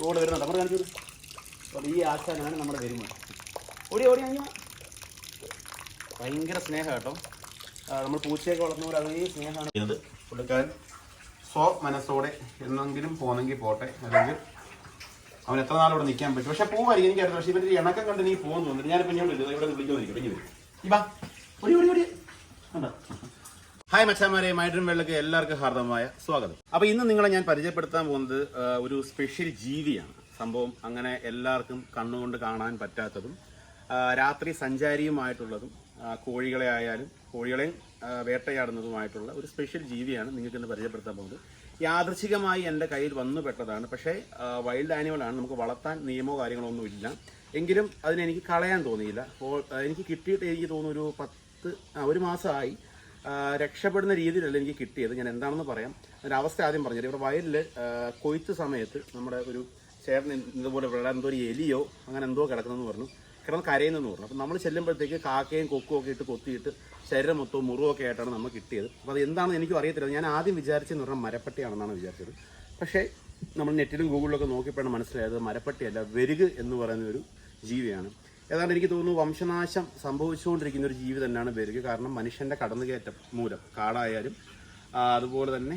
Road വരുന്നുണ്ട് നമ്മൾ കാണിച്ചു അപ്പോൾ ഈ ആശാനാണ് നമ്മുടെ വരുമ്പോൾ ഓടി ഓടി അങ്ങനെ ഭയങ്കര സ്നേഹം കേട്ടോ. നമ്മൾ പൂച്ചയൊക്കെ വളർന്നവർ അതേ സ്നേഹമാണ്. ചെയ്യുന്നത് പുള്ളിക്കാരൻ സ്വ മനസ്സോടെ എന്നെങ്കിലും പോന്നെങ്കിൽ പോട്ടെ. അല്ലെങ്കിൽ അവൻ എത്ര നാളോടെ നിൽക്കാൻ പറ്റും. പക്ഷെ പോവായിരിക്കും എനിക്കറിയാം പക്ഷേ ഇവരുടെ ഇണക്കം കണ്ട് നീ പോകുന്നു ഞാനിപ്പോൾ ഇങ്ങോട്ട് ഇവിടെ വിളിക്കുന്നിരിക്കും ഇവിടെ വാ. ഓടി ഓടി ഓടി. കണ്ടോ? ഹായ് മച്ചാമാരെ മൈഡ്രം വെള്ളക്ക് എല്ലാവർക്കും ഹാർദ്ദമായ സ്വാഗതം. അപ്പൊ ഇന്ന് നിങ്ങളെ ഞാൻ പരിചയപ്പെടുത്താൻ പോകുന്നത് ഒരു സ്പെഷ്യൽ ജീവിയാണ്. സംഭവം അങ്ങനെ എല്ലാവർക്കും കണ്ണുകൊണ്ട് കാണാൻ പറ്റാത്തതും രാത്രി സഞ്ചാരിയുമായിട്ടുള്ളതും കോഴികളെ ആയാലും കോഴികളെയും വേട്ടയാടുന്നതുമായിട്ടുള്ള ഒരു സ്പെഷ്യൽ ജീവിയാണ് നിങ്ങൾക്ക് ഇന്ന് പരിചയപ്പെടുത്താൻ പോകുന്നത്. യാദൃശികമായി എന്റെ കയ്യിൽ വന്നു പെട്ടതാണ്. പക്ഷേ വൈൽഡ് ആനിമലാണ് നമുക്ക് വളർത്താൻ നിയമമോ കാര്യങ്ങളോ ഒന്നും ഇല്ല. എങ്കിലും അതിനെനിക്ക് കളയാൻ തോന്നിയില്ല. അപ്പോൾ എനിക്ക് കിട്ടിയിട്ട് എനിക്ക് തോന്നുന്നു ഒരു പത്ത് ഒരു മാസമായി രക്ഷപ്പെടുന്ന രീതിയിലല്ല എനിക്ക് കിട്ടിയത്. ഞാൻ എന്താണെന്ന് പറയാം. അതിന്റെ അവസ്ഥ ആദ്യം പറഞ്ഞത് ഇവിടെ വയലിൽ കൊയ്ത്ത് സമയത്ത് നമ്മുടെ ഒരു ചേട്ടൻ ഇതുപോലെ ഇവിടെ എന്തോ ഒരു എലിയോ അങ്ങനെ എന്തോ കിടക്കുന്നതെന്ന് പറഞ്ഞു. കിടന്ന് കരയുന്നെന്ന് പറഞ്ഞു. അപ്പോൾ നമ്മൾ ചെല്ലുമ്പോഴത്തേക്ക് കാക്കയും കൊക്കും ഒക്കെ ഇട്ട് കൊത്തിയിട്ട് ശരീരം മൊത്തവും മുറിവൊക്കെ ആയിട്ടാണ് നമ്മൾ കിട്ടിയത്. അപ്പോൾ അത് എന്താണെന്ന് എനിക്കും അറിയത്തില്ല. ഞാൻ ആദ്യം വിചാരിച്ചെന്ന് പറഞ്ഞാൽ മരപ്പട്ടിയാണെന്നാണ് വിചാരിച്ചത്. പക്ഷേ നമ്മൾ നെറ്റിലും ഗൂഗിളിലൊക്കെ നോക്കിയപ്പോഴാണ് മനസ്സിലായത് മരപ്പട്ടിയല്ല വെരുക് എന്ന് പറയുന്ന ഒരു ജീവിയാണ്. ഏതാണ്ട് എനിക്ക് തോന്നുന്നു വംശനാശം സംഭവിച്ചുകൊണ്ടിരിക്കുന്ന ഒരു ജീവി തന്നെയാണ് പേരുക്ക് കാരണം മനുഷ്യന്റെ കടന്നുകയറ്റം മൂലം കാടായാലും അതുപോലെ തന്നെ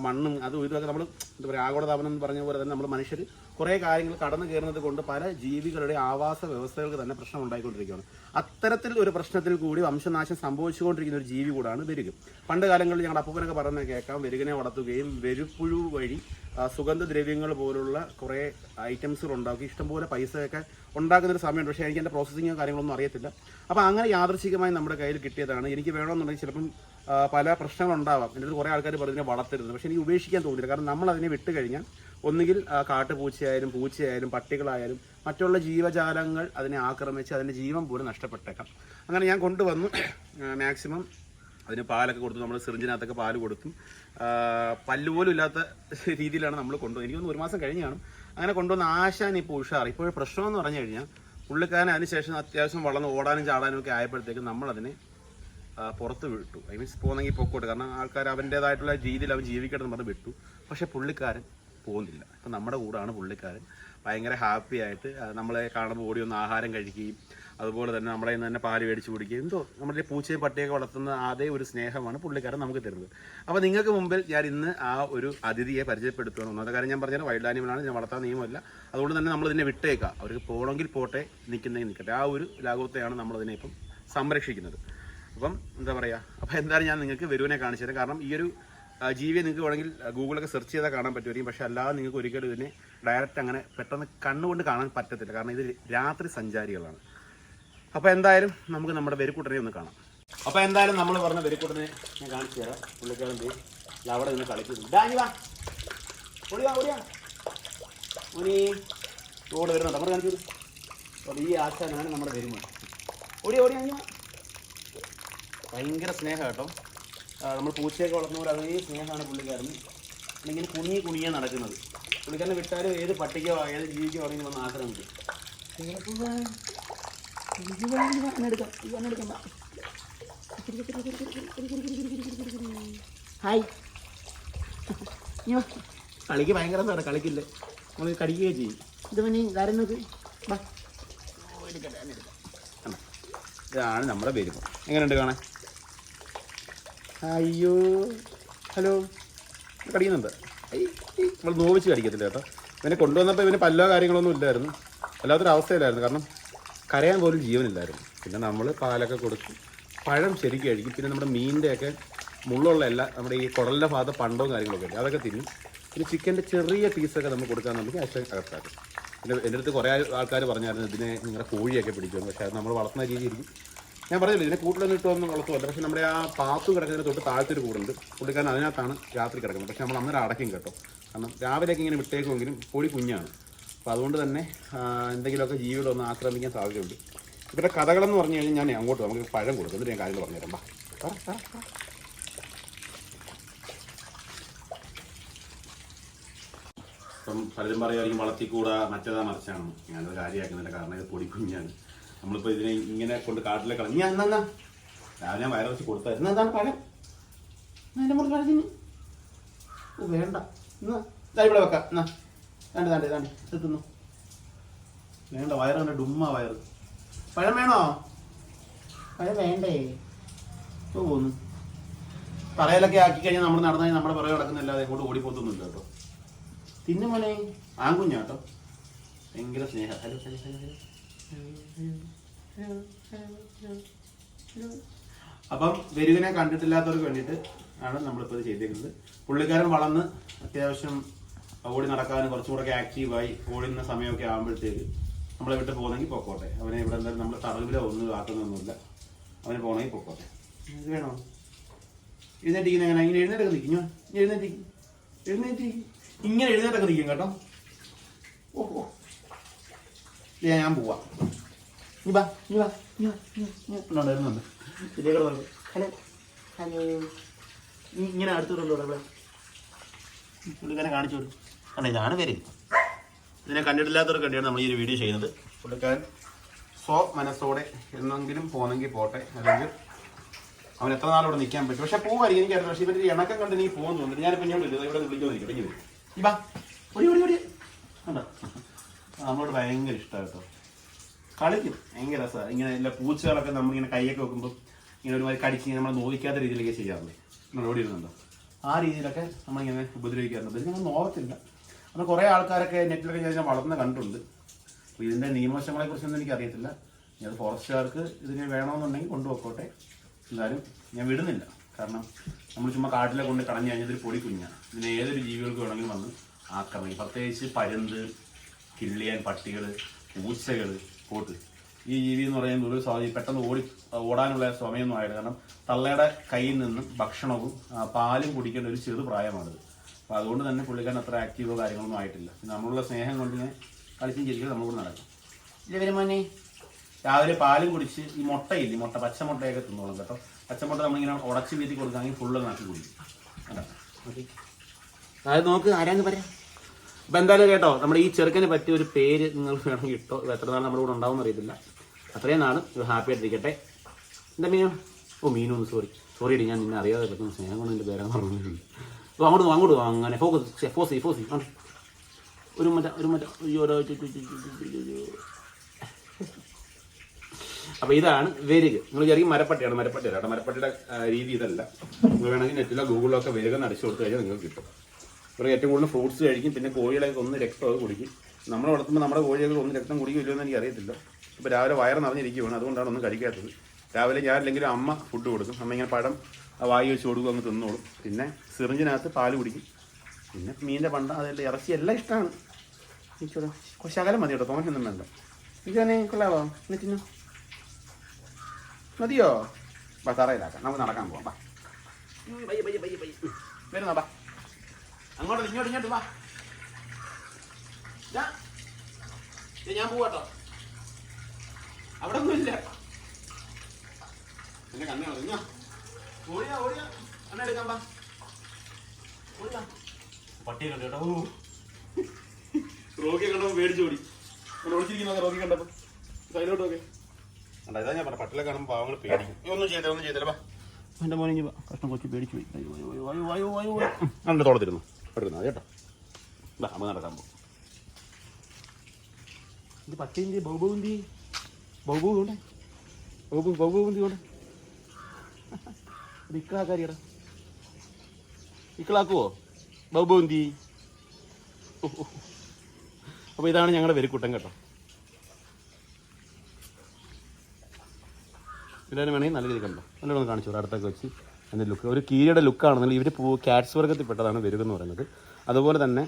മണ്ണും അതും ഇതൊക്കെ നമ്മൾ എന്താ പറയുക ആഗോളതാപനം എന്ന് പറഞ്ഞ പോലെ തന്നെ നമ്മൾ മനുഷ്യർ കുറേ കാര്യങ്ങൾ കടന്നു കയറുന്നത് കൊണ്ട് പല ജീവികളുടെ ആവാസ വ്യവസ്ഥകൾക്ക് തന്നെ പ്രശ്നം ഉണ്ടായിക്കൊണ്ടിരിക്കുകയാണ്. അത്തരത്തിൽ ഒരു പ്രശ്നത്തിൽ കൂടി വംശനാശം സംഭവിച്ചുകൊണ്ടിരിക്കുന്ന ഒരു ജീവി കൂടാണ് വെരുക് പണ്ട് കാലങ്ങളിൽ ഞങ്ങളുടെ അപ്പൂപ്പനൊക്കെ പറയുന്നത് കേൾക്കാം വെരുകിനെ വളർത്തുകയും വെരുപ്പുഴു വഴി സുഗന്ധദ്രവ്യങ്ങൾ പോലുള്ള കുറേ ഐറ്റംസുകൾ ഉണ്ടാക്കി ഇഷ്ടംപോലെ പൈസയൊക്കെ ഉണ്ടാക്കുന്ന ഒരു സമയമുണ്ട്. പക്ഷേ എനിക്ക് എന്റെ പ്രോസസ്സിങ്ങോ കാര്യങ്ങളൊന്നും അറിയത്തില്ല. അപ്പോൾ അങ്ങനെ യാദൃശികമായി നമ്മുടെ കയ്യിൽ കിട്ടിയതാണ്. എനിക്ക് വേണമെന്നുണ്ടെങ്കിൽ ചിലപ്പം പല പ്രശ്നങ്ങളുണ്ടാവാം. എന്റെ അടുത്ത് കുറേ ആൾക്കാർ പറഞ്ഞതിനെ വളർത്തരുത്. പക്ഷേ എനിക്ക് ഉപേക്ഷിക്കാൻ തോന്നിയില്ല. കാരണം നമ്മൾ അതിനെ വിട്ട് കഴിഞ്ഞാൽ ഒന്നുകിൽ കാട്ടുപൂച്ചയായാലും പൂച്ചയായാലും പട്ടികളായാലും മറ്റുള്ള ജീവജാലങ്ങൾ അതിനെ ആക്രമിച്ച് അതിന്റെ ജീവൻ പോലും നഷ്ടപ്പെട്ടേക്കാം. അങ്ങനെ ഞാൻ കൊണ്ടുവന്നു. മാക്സിമം അതിന് പാലൊക്കെ കൊടുത്തു. നമ്മൾ സിറിഞ്ചിനകത്തൊക്കെ പാൽ കൊടുത്തും. പല്ലുപോലും പല്ല് പോലും ഇല്ലാത്ത രീതിയിലാണ് നമ്മൾ കൊണ്ടുപോകുന്നത് എനിക്കൊന്ന് ഒരു മാസം കഴിഞ്ഞാണ് അങ്ങനെ കൊണ്ടുവന്ന ആശാൻ ഇപ്പോൾ ഉഷാർ ഇപ്പോൾ പ്രശ്നം എന്ന് പറഞ്ഞു കഴിഞ്ഞാൽ പുള്ളിക്കാരൻ അതിനുശേഷം അത്യാവശ്യം വളർന്ന് ഓടാനും ചാടാനും ഒക്കെ ആയപ്പോഴത്തേക്ക് നമ്മളതിനെ പുറത്ത് വിട്ടു. ഐ മീൻസ് പോകുന്നെങ്കിൽ പൊക്കോട്ട്. കാരണം ആൾക്കാർ അവന്റേതായിട്ടുള്ള രീതിയിൽ അവൻ ജീവിക്കട്ടെ എന്ന് പറഞ്ഞ് വിട്ടു. പക്ഷേ പുള്ളിക്കാരൻ പോകുന്നില്ല ഇപ്പം നമ്മുടെ കൂടാണ് പുള്ളിക്കാരൻ. ഭയങ്കര ഹാപ്പി ആയിട്ട് നമ്മളെ കാണുമ്പോൾ ഓടി ഒന്ന് ആഹാരം കഴിക്കുകയും അതുപോലെ തന്നെ നമ്മളെ നിന്ന് തന്നെ പാൽ മേടിച്ച് കുടിക്കുക എന്തോ നമ്മുടെ പൂച്ചയും പട്ടിയൊക്കെ വളർത്തുന്ന അതേ ഒരു സ്നേഹമാണ് പുള്ളിക്കാരൻ നമുക്ക് തരുന്നത്. അപ്പോൾ നിങ്ങൾക്ക് മുമ്പിൽ ഞാൻ ഇന്ന് ആ ഒരു അതിഥിയെ പരിചയപ്പെടുത്തുകയാണ് ഒന്നാമത്തെ കാര്യം ഞാൻ പറഞ്ഞാൽ വൈൽഡ് ആനിമലാണ് ഞാൻ വളർത്താൻ നിയമമല്ല. അതുകൊണ്ട് തന്നെ നമ്മൾ ഇതിനെ വിട്ടേക്കാം. അവർക്ക് പോകണമെങ്കിൽ പോട്ടെ നിൽക്കുന്നെങ്കിൽ നിൽക്കട്ടെ. ആ ഒരു ലാഘവത്തെയാണ് നമ്മളതിനെ ഇപ്പം സംരക്ഷിക്കുന്നത്. അപ്പം എന്താ പറയുക അപ്പോൾ എന്തായാലും ഞാൻ നിങ്ങൾക്ക് വരുവിനെ കാണിച്ചു തരാം. കാരണം ഈ ഒരു ജീവിയെ നിങ്ങൾക്ക് വേണമെങ്കിൽ ഗൂഗിളൊക്കെ സെർച്ച് ചെയ്താൽ കാണാൻ പറ്റുമായിരിക്കും. പക്ഷേ അല്ലാതെ നിങ്ങൾക്ക് ഒരിക്കലും ഇതിനെ ഡയറക്റ്റ് അങ്ങനെ പെട്ടെന്ന് കണ്ണുകൊണ്ട് കാണാൻ പറ്റത്തില്ല. കാരണം ഇത് രാത്രി സഞ്ചാരികളാണ്. അപ്പോൾ എന്തായാലും നമുക്ക് നമ്മുടെ വെരിക്കൂട്ടനെ ഒന്ന് കാണാം. അപ്പോൾ എന്തായാലും നമ്മൾ പറഞ്ഞ വെരിക്കൂട്ടനെ ഞാൻ കാണിച്ചു തരാം. പുള്ളിക്കാരൻ ദാ അവിടെ നിന്ന് കളിക്കുന്നു ഡാനി വാ. നമ്മൾ കാണിച്ചു ഈ ആശാനാണ് നമ്മുടെ വരുമാനം ഓടി ഓടി ഭയങ്കര സ്നേഹം കേട്ടോ. നമ്മൾ പൂച്ചയൊക്കെ വളർത്തുന്നവർ അതേ സ്നേഹമാണ് പുള്ളിക്കാരന്. ഇങ്ങനെ കുണിയെ കുണിയാ നടക്കുന്നത്. പുള്ളിക്കാരനെ വിട്ടാലും ഏത് പട്ടിക്കോ ഏത് ജീവിക്കോ ആണെങ്കിലും വന്ന് ആക്രമിക്കും ഹായ്. കളിക്ക് ഭയങ്കര രസമാണ് കളിക്കില്ല? നമ്മൾ കടിക്കുകയും ചെയ്യും. ഇത് പിന്നെ കാര്യം നോക്ക്. ഇതാണ് നമ്മുടെ പേര് എങ്ങനെയുണ്ട് കാണാൻ? അയ്യോ. ഹലോ. കടിക്കുന്നുണ്ട്. നമ്മൾ നോവിച്ച് കടിക്കത്തില്ല കേട്ടോ. ഇവനെ കൊണ്ടുവന്നപ്പോൾ ഇവന് പല്ലോ കാര്യങ്ങളൊന്നും ഇല്ലായിരുന്നു. വല്ലാത്തൊരു അവസ്ഥയിലായിരുന്നു കാരണം കരയാൻ പോലും ജീവനില്ലായിരുന്നു. പിന്നെ നമ്മൾ പാലൊക്കെ കൊടുത്ത് പഴം ശരിക്കും കഴിക്കും. പിന്നെ നമ്മുടെ മീനിന്റെയൊക്കെ മുള്ളുള്ള എല്ലാ നമ്മുടെ ഈ കുടലിന്റെ ഭാഗത്ത് പണ്ടവും കാര്യങ്ങളൊക്കെ ഉണ്ട്. അതൊക്കെ തിന്നും. പിന്നെ ചിക്കന്റെ ചെറിയ പീസൊക്കെ നമ്മൾ കൊടുക്കാന്നുണ്ടെങ്കിൽ അശ്വ അകത്താക്കും. പിന്നെ എന്റെ അടുത്ത് കുറേ ആൾക്കാർ പറഞ്ഞായിരുന്നു ഇതിനെ നിങ്ങളുടെ കോഴിയൊക്കെ പിടിക്കുമെന്ന്. പക്ഷേ അത് നമ്മൾ വളർത്തുന്ന രീതിയായിരിക്കും ഞാൻ പറഞ്ഞില്ല ഇതിനെ കൂട്ടിലൊന്നും ഇട്ടൊന്നും വളർത്തുമല്ല പക്ഷേ നമ്മുടെ ആ പാത്തു കിടക്കുന്നതിന് തൊട്ട് താഴ്ത്തൊരു കൂടുണ്ട്. പുള്ളിക്കാരൻ അതിനകത്താണ് രാത്രി കിടക്കുന്നത്. പക്ഷേ നമ്മൾ അന്നേരം അടയ്ക്കും കേട്ടോ. കാരണം രാവിലെയൊക്കെ ഇങ്ങനെ വിട്ടേക്കുമെങ്കിലും കോഴി കുഞ്ഞാണ്. അപ്പോൾ അതുകൊണ്ട് തന്നെ എന്തെങ്കിലുമൊക്കെ ജീവികളൊന്ന് ആക്രമിക്കാൻ സാധ്യതയുണ്ട്. ഇവരുടെ കഥകളെന്ന് പറഞ്ഞു കഴിഞ്ഞാൽ ഞാൻ അങ്ങോട്ട് നമുക്ക് പഴം കൊടുക്കും. എന്നിട്ട് ഞാൻ കാര്യങ്ങൾ പറഞ്ഞുതരാം. ബാ. ഇപ്പം പലരും പറയുമായിരിക്കും വളർത്തിക്കൂടാ മറ്റേതാ മറിച്ചാണ് ഞാനത് കാര്യമാക്കുന്നില്ല കാരണം ഇത് പൊടിക്കുഞ്ഞാണ് നമ്മളിപ്പോൾ ഇതിനെ ഇങ്ങനെ കൊണ്ട് കാട്ടിലേക്ക് കളഞ്ഞു ഞാൻ എന്നാ രാവിലെ ഞാൻ വയറ് വെച്ച് കൊടുത്തായിരുന്നു. എന്താണ് പഴം? എന്നാ പഴത്തിന് ഓ വേണ്ട. എന്നാ ഇവിടെ വെക്കാം. എന്നാ? ദാണ്ട് ദാണ്ട് ദാണ്ട് എത്തുന്നു തിന്നു വേണ്ട വയറ് കണ്ട ഡുമ്മ വയറ്. പഴം വേണോ? പഴം വേണ്ടേ? ഇപ്പോൾ പോകുന്നു തറയിലൊക്കെ ആക്കി കഴിഞ്ഞാൽ നമ്മൾ നടന്നാൽ നമ്മുടെ പുറകെ കിടക്കുന്നില്ലാതെ എങ്ങോട്ട് ഓടിപ്പോത്തൊന്നുമില്ല കേട്ടോ. തിന്നു മോനെ. ആങ്കുഞ്ഞാ കേട്ടോ. ഭയങ്കര സ്നേഹ. Hello hello hello hello. അപ്പം വെരുവിനെ കണ്ടിട്ടില്ലാത്തവർക്ക് വേണ്ടിയിട്ട് ആണ് നമ്മളിപ്പോൾ ഇത് ചെയ്തേക്കുന്നത്. പുള്ളിക്കാരൻ വളർന്ന് അത്യാവശ്യം ഓടി നടക്കാനും കുറച്ചും കൂടെ ആക്റ്റീവായി ഓടുന്ന സമയമൊക്കെ ആകുമ്പോഴത്തേക്ക് നമ്മളെ വിട്ട് പോകുന്നെങ്കിൽ പൊക്കോട്ടെ. അവനെ ഇവിടെ എന്തായാലും നമ്മൾ തടവിലോ ഒന്നും ആക്കുന്നൊന്നുമില്ല. അവന് പോകണമെങ്കിൽ പൊക്കോട്ടെ. ഇത് വേണോ? എഴുന്നേറ്റിരിക്കുന്ന എങ്ങനെ? ഇങ്ങനെ എഴുന്നേറ്റൊക്കെ നിൽക്കും ഞാൻ എഴുന്നേറ്റിരിക്കും എഴുന്നേറ്റ് ഇങ്ങനെ എഴുന്നേറ്റൊക്കെ നിൽക്കും കേട്ടോ. ഓ ഞാൻ പോവാം. നീ വാ വാ വാ ഹലോ. ഹലോ. ഇങ്ങനെ അടുത്തോണ്ടോ ഇവിടെ. കാണിച്ചോളൂ കാണിച്ചു കൊടുക്കും. അല്ല ഇതാണ് പേര് ഇതിനെ കണ്ടിട്ടില്ലാത്തവർക്ക് വേണ്ടിയാണ് നമ്മൾ ഈ ഒരു വീഡിയോ ചെയ്യുന്നത്. പുള്ളിക്കാരൻ സ്വ മനസ്സോടെ എന്നെങ്കിലും പോന്നെങ്കിൽ പോട്ടെ അല്ലെങ്കിൽ അവൻ എത്ര നാളോടെ നിൽക്കാൻ പറ്റും. പക്ഷെ പോവായിരിക്കും എനിക്കറിയാം പക്ഷേ ഇവരുടെ ഇണക്കം കണ്ട് നീ പോകുന്നു ഞാനിപ്പോൾ ഇങ്ങോട്ട് ഇല്ല ഇവിടെ വിളിക്കാൻ നിൽക്കും ഇങ്ങനെ വരും ഈ ഓടി കണ്ടോ? നമ്മളോട് ഭയങ്കര ഇഷ്ടമാണ് കേട്ടോ. കളിക്കും. ഭയങ്കര രസമാണ് ഇങ്ങനെ എല്ലാ പൂച്ചകളൊക്കെ നമ്മളിങ്ങനെ കൈയൊക്കെ വെക്കുമ്പോൾ ഇങ്ങനെ ഒരുമാതിരി കടിച്ച് നമ്മൾ നോവിക്കാത്ത രീതിയിലൊക്കെ ചെയ്യാറുണ്ട്. നമ്മൾ ഓടി ഇരുന്നുണ്ടോ ആ രീതിയിലൊക്കെ നമ്മളിങ്ങനെ ഉപദ്രവിക്കാറുണ്ട്. ഇത് ഞങ്ങൾ നോക്കത്തില്ല അന്ന് കുറേ ആൾക്കാരൊക്കെ നെറ്റിലൊക്കെ ഞാൻ വളർന്ന് കണ്ടിട്ടുണ്ട്. അപ്പോൾ ഇതിന്റെ എനിക്ക് അറിയത്തില്ല ഞാൻ ഫോറസ്റ്റുകാർക്ക് ഇതിനെ വേണമെന്നുണ്ടെങ്കിൽ കൊണ്ടുപോയിക്കോട്ടെ. എന്തായാലും ഞാൻ വിടുന്നില്ല. കാരണം നമ്മൾ ചുമ്മാ കാട്ടിലെ കൊണ്ട് കളഞ്ഞു കഴിഞ്ഞാൽ പൊടി കുഞ്ഞാണ്. ഇതിനെ ഏതൊരു ജീവികൾക്ക് വേണമെങ്കിലും വന്ന് ആക്രമിക്കും. പ്രത്യേകിച്ച് പരുന്ത് കിള്ളിയാൻ പട്ടികൾ പൂച്ചകൾ പോട്ട് ഈ ജീവി എന്ന് പറയുന്നത് ഒരു സ്വാധീനം പെട്ടെന്ന് ഓടി ഓടാനുള്ള സമയമൊന്നും ആയില്ല. കാരണം തള്ളയുടെ കയ്യിൽ നിന്നും ഭക്ഷണവും പാലും കുടിക്കേണ്ട ഒരു ചെറു പ്രായമാണിത്. അപ്പോൾ അതുകൊണ്ട് തന്നെ പുള്ളിക്കാരൻ അത്ര ആക്റ്റീവോ കാര്യങ്ങളൊന്നും ആയിട്ടില്ല. നമ്മളുള്ള സ്നേഹം കൊണ്ട് ഇങ്ങനെ കളിച്ചും ചിരിക്കും നമ്മളോട് നടക്കും. ഇല്ല വരുമാനേ രാവിലെ പാലും കുടിച്ച് ഈ മുട്ടയില്ലേ മുട്ട പച്ച മുട്ടയൊക്കെ തിന്നോളും കേട്ടോ. പച്ചമുട്ട നമ്മളിങ്ങനെ ഉടച്ച് വീതി കൊടുക്കുകയാണെങ്കിൽ ഫുള്ള് നാട്ടി കുടിക്കും. അത് നോക്കി. ആരാന്ന് പറയാം? അപ്പൊ എന്തായാലും കേട്ടോ നമ്മുടെ ഈ ചെറുക്കന് പറ്റിയ ഒരു പേര് നിങ്ങൾ വേണമെങ്കിൽ ഇട്ടോ. ഇത് എത്ര നാൾ നമ്മുടെ കൂടെ ഉണ്ടാവും അറിയത്തില്ല. അത്രയും നാളും ഇത് ഹാപ്പി ആയിട്ടിരിക്കട്ടെ. എന്താ മീനോ? ഓ മീനോ സോറി സോറി ഡി ഞാൻ നിന്നെ അറിയാതെ പറ്റുന്ന സ്നേഹം കൊണ്ട് എന്റെ പേരാന്ന് പറഞ്ഞു അപ്പോൾ അങ്ങോട്ട് അങ്ങോട്ട് അങ്ങനെ. ഫോക്കസ് ഫോസ് ചെയ്യും ഫോസ് ചെയ്യും ഒരു മറ്റ ഒരു മറ്റോ. അപ്പൊ ഇതാണ് വെരുക്. നിങ്ങൾ ചെറിയ മരപ്പട്ടിയാണ് മരപ്പട്ടിയാണ് മരപ്പട്ടിയുടെ രീതി ഇതല്ല. നിങ്ങൾ വേണമെങ്കിൽ നെറ്റിലോ ഗൂഗിളിലോ ഒക്കെ വെരുക അടിച്ചു കൊടുത്തു കഴിഞ്ഞാൽ നിങ്ങൾക്ക് കിട്ടും. ഇവർ ഏറ്റവും കൂടുതൽ ഫ്രൂട്ട്സ് കഴിക്കും പിന്നെ കോഴികളൊക്കെ ഒന്ന് രക്തം രക്തമൊക്കെ കുടിക്കും. നമ്മൾ വളർത്തുമ്പോൾ നമ്മുടെ കോഴികൾ ഒന്ന് രക്തം കുടിക്കില്ലോ എന്ന് എനിക്ക് അറിയത്തില്ല ഇപ്പോൾ രാവിലെ വയറ് നിറഞ്ഞിരിക്കുകയാണ് അതുകൊണ്ടാണ് ഒന്നും കഴിക്കാത്തത്. രാവിലെ ഞാനില്ലെങ്കിലും അമ്മ ഫുഡ് കൊടുക്കും. അമ്മ ഇങ്ങനെ പഴം വായി വെച്ച് കൊടുക്കും അങ്ങ് തിന്നോളും. പിന്നെ സിറിഞ്ചിനകത്ത് പാൽ കുടിക്കും. പിന്നെ മീനിന്റെ പണ്ട അതല്ല ഇറച്ചി എല്ലാം ഇഷ്ടമാണ് എനിക്കോടെ കുറച്ച് അകലം മതി കേട്ടോ തോന്നൊന്നും വേണ്ട. എനിക്കന്നെ കൊള്ളാവോ? എന്നെ തിന്നു? മതിയോ? ബാ തറയിലാക്കാം നമുക്ക് നടക്കാൻ പോവാം ബാ ബയ്യ, ബയ്യ. ഉം, വരുന്നോ ബാ അങ്ങോട്ട് ഇങ്ങോട്ട് ഇങ്ങോട്ട് വാ. ഞാൻ പോവാട്ടോ അവിടെ ഒന്നുമില്ല. എന്റെ കണ്ണേ ഓടിയാ ഓടിയാ. അണ്ണ എടുക്കാൻ പാ പട്ടിയെ കണ്ടു? കേട്ടോ. റോക്കിയെ കണ്ടപ്പോ പേടിച്ചു ഓടി. റോക്കി കണ്ടപ്പോ. സൈഡിലോട്ട് നോക്കെ. അല്ല ഇതാ ഞാൻ പറഞ്ഞ പട്ടിലെ കാണുമ്പോൾ പാവങ്ങൾ പേടിക്കും. ഏയ്, ഒന്നും ചെയ്തേ ഒന്നും ചെയ്തില്ല വാ എന്റെ മോനെ കഷ്ണം കൊച്ചു പേടിച്ചു പോയി. അയ്യോ അയ്യോ അയ്യോ അയ്യോ അയ്യോ അയ്യോ. അന്റെ തോളത്തിരുന്നു. കേട്ടോ. അമ്മ നടക്കാൻ പോകും ഇത് പട്ടിന്റെ ബൗബുന്തി ബൗബു കൊണ്ട് ബൗബു ബൗബുന്തി കൊണ്ട്. ഇത് ഇക്കളാക്കാരിയടാ ഇക്കളാക്കുവോ ബൗബോന്തി അപ്പോൾ ഇതാണ് ഞങ്ങളുടെ വെരിക്കുട്ടൻ കേട്ടോ. എല്ലാവരും വേണമെങ്കിൽ നല്ല രീതിയിൽ കണ്ടോ? നല്ലോണം കാണിച്ചു അടുത്തൊക്കെ വെച്ച്. അതിന്റെ ലുക്ക് ഒരു കീരിയുടെ ലുക്കാണെന്നുണ്ടെങ്കിൽ ഇവർ പൂ ക്യാറ്റ്സ് വർഗത്തിൽപ്പെട്ടതാണ് എന്ന് പറയുന്നത്. അതുപോലെ തന്നെ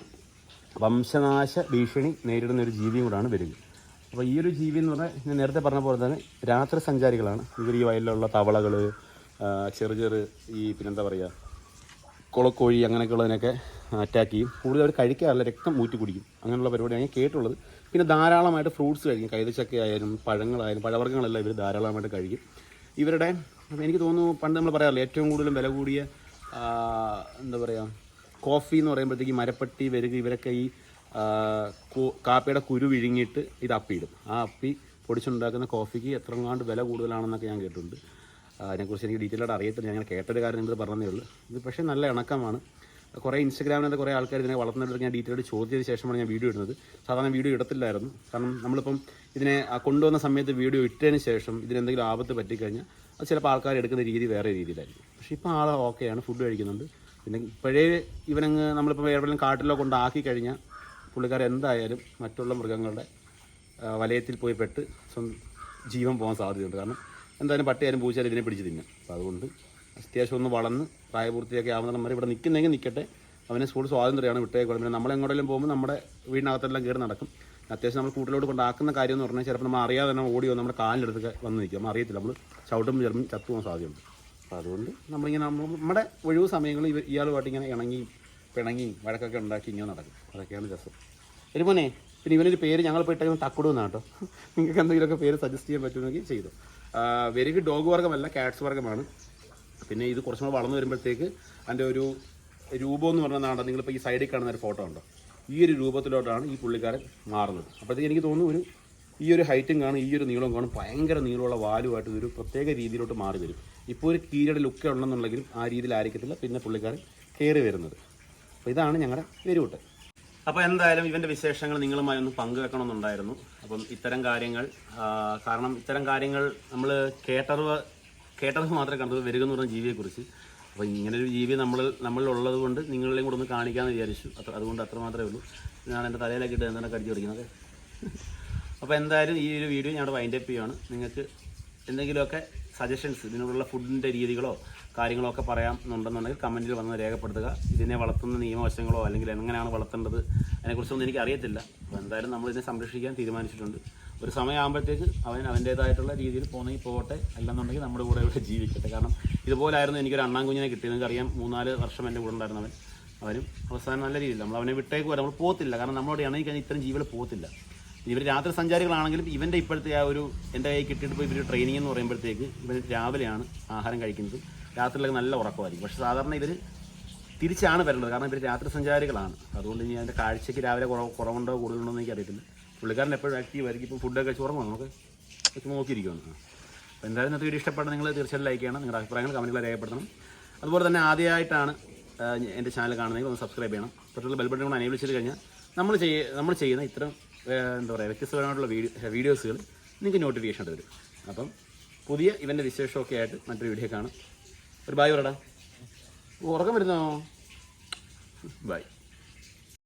വംശനാശ ഭീഷണി നേരിടുന്ന ഒരു ജീവിയും കൂടാണ് വെരുക. അപ്പോൾ ഈ ഒരു ജീവി എന്ന് പറഞ്ഞാൽ ഞാൻ നേരത്തെ പറഞ്ഞ പോലെ തന്നെ രാത്രി സഞ്ചാരികളാണ്. ഇവർ ഈ വയലിലുള്ള തവളകൾ ചെറു ചെറു ഈ പിന്നെന്താ പറയുക കുളക്കോഴി അങ്ങനെയൊക്കെയുള്ളതിനൊക്കെ അറ്റാക്ക് ചെയ്യും. കൂടുതൽ അവർ കഴിക്കാറില്ല രക്തം ഊറ്റി കുടിക്കും അങ്ങനെയുള്ള പരിപാടിയാണ് ഞാൻ കേട്ടുള്ളത് പിന്നെ ധാരാളമായിട്ട് ഫ്രൂട്ട്സ് കഴിക്കും. കൈതച്ചക്കയായാലും പഴങ്ങളായാലും പഴവർഗങ്ങളെല്ലാം ഇവർ ധാരാളമായിട്ട് കഴിക്കും. ഇവരുടെ എനിക്ക് തോന്നുന്നു പണ്ട് നമ്മൾ പറയാറില്ല ഏറ്റവും കൂടുതലും വില കൂടിയ എന്താ പറയുക കോഫി എന്ന് പറയുമ്പോഴത്തേക്ക് മരപ്പട്ടി വരിക ഇവരൊക്കെ ഈ കാപ്പിയുടെ കുരു വിഴുങ്ങിയിട്ട് ഇത് അപ്പിയിടും. ആ അപ്പി പൊടിച്ചുണ്ടാക്കുന്ന കോഫിക്ക് എത്രങ്ങാണ്ട് വില കൂടുതലാണെന്നൊക്കെ ഞാൻ കേട്ടിട്ടുണ്ട്. അതിനെക്കുറിച്ച് എനിക്ക് ഡീറ്റെയിൽ ആയിട്ട് അറിയത്തില്ല. ഞാൻ കേട്ടൊരു കാര്യം നിങ്ങൾ പറഞ്ഞതേ ഉള്ളൂ. ഇത് പക്ഷേ നല്ല ഇണക്കമാണ്. കുറേ ഇൻസ്റ്റാഗ്രാമിൽ കുറേ ആൾക്കാർ ഇതിനെ വളർത്തുന്നവർക്ക് ഞാൻ ഡീറ്റെയിൽ ചോദിച്ചതിന് ശേഷമാണ് ഞാൻ വീഡിയോ ഇടുന്നത്. സാധാരണ വീഡിയോ ഇടത്തില്ലായിരുന്നു. കാരണം നമ്മളിപ്പം ഇതിനെ കൊണ്ടുവന്ന സമയത്ത് വീഡിയോ ഇട്ടതിന് ശേഷം ഇതിനെന്തെങ്കിലും ആപത്ത് പറ്റിക്കഴിഞ്ഞാൽ അത് ചിലപ്പോൾ ആൾക്കാർ എടുക്കുന്ന രീതി വേറെ രീതിയിലായിരിക്കും. പക്ഷേ ഇപ്പോൾ ആൾ ഓക്കെയാണ് ഫുഡ് കഴിക്കുന്നുണ്ട്. പിന്നെ ഇപ്പോഴേ ഇവനങ്ങ് നമ്മളിപ്പോൾ എവിടെയെങ്കിലും കാട്ടിലോ കൊണ്ടാക്കി കഴിഞ്ഞാൽ പുള്ളിക്കാർ എന്തായാലും മറ്റുള്ള മൃഗങ്ങളുടെ വലയത്തിൽ പോയി പെട്ട് സ്വന്തം ജീവൻ പോകാൻ സാധ്യതയുണ്ട്. കാരണം എന്തായാലും പട്ടിയാലും പൂച്ചാലും ഇതിനെ പിടിച്ച് തിന്നും. അപ്പോൾ അതുകൊണ്ട് അത്യാവശ്യം ഒന്ന് വളർന്ന് പ്രായപൂർത്തിയൊക്കെ ആവുന്ന വരെ ഇവിടെ നിൽക്കുന്നെങ്കിൽ നിൽക്കട്ടെ. അവനെ സ്കൂൾ സ്വാതന്ത്ര്യമാണ് വിട്ടേക്കോളും. പിന്നെ നമ്മൾ എങ്ങോട്ടെങ്കിലും പോകുമ്പോൾ നമ്മുടെ വീടിനകത്തെല്ലാം കയറി നടക്കും. അത്യാവശ്യം നമ്മൾ കൂട്ടിലോട് കൊണ്ടാക്കുന്ന കാര്യം എന്ന് പറഞ്ഞാൽ ചിലപ്പോൾ നമ്മൾ അറിയാതെ തന്നെ ഓടിയോ നമ്മുടെ കാലിലെടുത്ത് വന്ന് നിൽക്കും. നമ്മൾ അറിയത്തില്ല നമ്മൾ ചവിട്ടുമ്പോൾ ചെറുപ്പം ചത്തു പോകാൻ സാധ്യതയുണ്ട്. അപ്പോൾ അതുകൊണ്ട് നമ്മളിങ്ങനെ നമ്മൾ നമ്മുടെ ഒഴിവ് സമയങ്ങളിൽ ഇവ ഇയാളുമായിട്ട് ഇങ്ങനെ ഇണങ്ങി പിണങ്ങി വഴക്കൊക്കെ ഉണ്ടാക്കി ഇങ്ങനെ നടക്കും. അതൊക്കെയാണ് രസം. എരുമോനെ പിന്നെ ഇവനൊരു പേര് ഞങ്ങൾ പോയിട്ട് തക്കുടു എന്നാണ് നിങ്ങൾക്ക് എന്തെങ്കിലുമൊക്കെ പേര് സജസ്റ്റ് ചെയ്യാൻ പറ്റുമെങ്കിൽ ചെയ്തു. വെരി ഗുഡ് ഡോഗ് വർഗമല്ല കാറ്റ്സ് വർഗമാണ്. പിന്നെ ഇത് കുറച്ചും കൂടെ വളർന്നു വരുമ്പോഴത്തേക്ക് അതിന്റെ ഒരു രൂപം എന്ന് പറഞ്ഞ നാടാണ് നിങ്ങളിപ്പോൾ ഈ സൈഡിൽ കാണുന്ന ഒരു ഫോട്ടോ ഉണ്ടോ? ഈ ഒരു രൂപത്തിലോട്ടാണ് ഈ പുള്ളിക്കാരൻ മാറുന്നത്. അപ്പോഴത്തേക്ക് എനിക്ക് തോന്നുന്നു ഒരു ഈ ഒരു ഹൈറ്റും കാണും ഈ ഒരു നീളവും കാണും ഭയങ്കര നീളമുള്ള വാലുമായിട്ട് ഇതൊരു പ്രത്യേക രീതിയിലോട്ട് മാറി വരും. ഇപ്പോൾ ഒരു കീഴയുടെ ലുക്ക് ഉണ്ടെന്നുണ്ടെങ്കിലും ആ രീതിയിലായിരിക്കത്തില്ല പിന്നെ പുള്ളിക്കാരൻ കയറി വരുന്നത്. അപ്പോൾ ഇതാണ് ഞങ്ങളുടെ വെരുവിട്ട് അപ്പോൾ എന്തായാലും ഇവന്റെ വിശേഷങ്ങൾ നിങ്ങളുമായി ഒന്ന് പങ്കുവെക്കണമെന്നുണ്ടായിരുന്നു. അപ്പം ഇത്തരം കാര്യങ്ങൾ കാരണം ഇത്തരം കാര്യങ്ങൾ നമ്മൾ കേട്ടറിവ് കേട്ടറിവ് മാത്രമേ കണ്ടത് വരിക എന്ന് പറഞ്ഞ ജീവിയെക്കുറിച്ച്. അപ്പോൾ ഇങ്ങനൊരു ജീവി നമ്മൾ നമ്മളിലുള്ളത് കൊണ്ട് നിങ്ങളെയും കൂടെ ഒന്ന് കാണിക്കാമെന്ന് വിചാരിച്ചു. അത്ര അതുകൊണ്ട് അത്ര മാത്രമേ ഉള്ളൂ. ഞാൻ എന്റെ തലയിലേക്ക് ഇട്ട് എന്താണ് കടിച്ചു പിടിക്കുന്നത് അപ്പോൾ എന്തായാലും ഈ ഒരു വീഡിയോ ഞാൻ വൈൻഡപ്പ് ചെയ്യുകയാണ് നിങ്ങൾക്ക് എന്തെങ്കിലുമൊക്കെ സജഷൻസ് ഇതിനോടുള്ള ഫുഡിന്റെ രീതികളോ കാര്യങ്ങളോ ഒക്കെ പറയാം എന്നുണ്ടെന്നുണ്ടെങ്കിൽ കമന്റിൽ വന്ന് രേഖപ്പെടുത്തുക. ഇതിനെ വളർത്തുന്ന നിയമവശങ്ങളോ അല്ലെങ്കിൽ എങ്ങനെയാണ് വളർത്തേണ്ടത് അതിനെക്കുറിച്ചൊന്നും എനിക്ക് അറിയത്തില്ല. അപ്പോൾ എന്തായാലും നമ്മൾ ഇതിനെ സംരക്ഷിക്കാൻ തീരുമാനിച്ചിട്ടുണ്ട്. ഒരു സമയമാകുമ്പോഴത്തേക്ക് അവൻ അവന്റേതായിട്ടുള്ള രീതിയിൽ പോകുന്നെങ്കിൽ പോകട്ടെ. അല്ലെന്നുണ്ടെങ്കിൽ നമ്മുടെ കൂടെ ഇവിടെ ജീവിക്കട്ടെ. കാരണം ഇതുപോലായിരുന്നു എനിക്കൊരു അണ്ണാൻ കുഞ്ഞിനെ കിട്ടിയത്. നിങ്ങൾക്കറിയാം മൂന്നാൽ വർഷം എന്റെ കൂടെ ഉണ്ടായിരുന്നവൻ. അവനും അവസാനം നല്ല രീതിയിൽ നമ്മൾ അവനെ വിട്ടേക്ക് വരാം. നമ്മൾ പോകത്തില്ല. കാരണം നമ്മളോട് ഇണങ്ങി കഴിഞ്ഞാൽ ഇത്തരം ജീവികൾ പോകത്തില്ല. ഇവർ രാത്രി സഞ്ചാരികളാണെങ്കിലും ഇവന്റെ ഇപ്പോഴത്തെ ആ ഒരു എന്റെ കൈ കിട്ടിയിട്ട് ഇപ്പോൾ ഇവർ ട്രെയിനിങ് എന്ന് പറയുമ്പോഴത്തേക്ക് ഇവർ രാവിലെയാണ് ആഹാരം കഴിക്കുന്നത്. രാത്രിയിലൊക്കെ നല്ല ഉറക്കമായിരിക്കും. പക്ഷെ സാധാരണ ഇവർ തിരിച്ചാണ് വരേണ്ടത്. കാരണം ഇവർ രാത്രി സഞ്ചാരികളാണ്. അതുകൊണ്ട് ഇനി അതിന്റെ കാഴ്ചയ്ക്ക് രാവിലെ കുറവ് കുറവുണ്ടോ കൂടുതലുണ്ടോ എന്ന് എനിക്കറിയത്തില്ല. പുള്ളിക്കാരൻ എപ്പോഴും ആക്റ്റീവ് ആയിരിക്കും. ഇപ്പോൾ ഫുഡൊക്കെ ഉറങ്ങും നമുക്ക് വെച്ച് നോക്കിയിരിക്കുന്നു അപ്പോൾ എന്തായാലും ഇന്നത്തെ വീഡിയോ ഇഷ്ടപ്പെട്ട നിങ്ങൾ തീർച്ചയായും ലൈക്ക് ചെയ്യണം. നിങ്ങളുടെ അഭിപ്രായങ്ങൾ കമന്റിൽ രേഖപ്പെടുത്തണം. അതുപോലെ തന്നെ ആദ്യമായിട്ടാണ് എന്റെ ചാനൽ കാണുന്നതെങ്കിൽ ഒന്ന് സബ്സ്ക്രൈബ് ചെയ്യണം. തൊട്ടുള്ള ബെൽ ബട്ടൺ കൂടെ അനേബിൾ ചെയ്ത് കഴിഞ്ഞാൽ നമ്മൾ ചെയ്യ നമ്മൾ ചെയ്യുന്ന ഇത്തരം എന്താ പറയുക വ്യത്യസ്തപരമായിട്ടുള്ള വീഡിയോ വീഡിയോസുകൾ നിങ്ങൾക്ക് നോട്ടിഫിക്കേഷൻ വരും. അപ്പം പുതിയ ഇവന്റെ വിശേഷമൊക്കെ ആയിട്ട് മറ്റൊരു വീഡിയോ കാണാം. ഒരു ബായ് പറടാ ഉറക്കം വരുന്നോ ബൈ